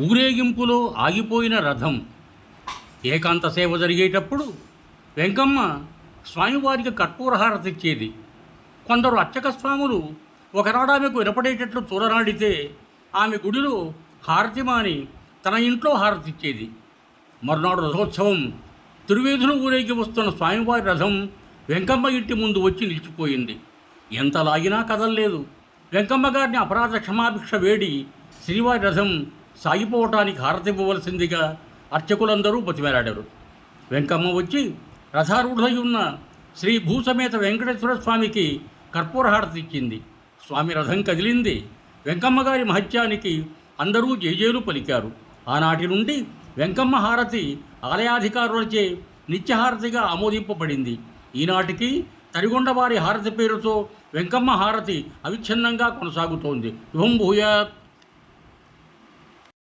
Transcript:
ఊరేగింపులో ఆగిపోయిన రథం ఏకాంత సేవ జరిగేటప్పుడు వెంకమ్మ స్వామివారికి కర్పూరహారతి ఇచ్చేది. కొందరు అర్చక స్వాములు ఒకనాడు ఆమెకు వినపడేటట్లు చూడరాడితే ఆమె గుడిలో హారతి మాని తన ఇంట్లో హారతి ఇచ్చేది. మరునాడు రథోత్సవం తిరువేధులు ఊరేగి వస్తున్న స్వామివారి రథం వెంకమ్మ ఇంటి ముందు వచ్చి నిలిచిపోయింది. ఎంత లాగినా కదలలేదు. వెంకమ్మ గారిని అపరాధ క్షమాభిక్ష వేడి శ్రీవారి రథం సాగిపోవటానికి హారతి ఇవ్వవలసిందిగా అర్చకులందరూ బతిమేలాడారు. వెంకమ్మ వచ్చి రథారూఢై ఉన్న శ్రీ భూసమేత వెంకటేశ్వర స్వామికి కర్పూర హారతి ఇచ్చింది. స్వామి రథం కదిలింది. వెంకమ్మ గారి మహత్యానికి అందరూ జయజేలు పలికారు. ఆనాటి నుండి వెంకమ్మ హారతి ఆలయాధికారులచే నిత్యహారతిగా ఆమోదింపబడింది. ఈనాటికి తరిగొండవారి హారతి పేరుతో వెంకమ్మ హారతి అవిచ్ఛిన్నంగా కొనసాగుతోంది. శుభం భూయాత్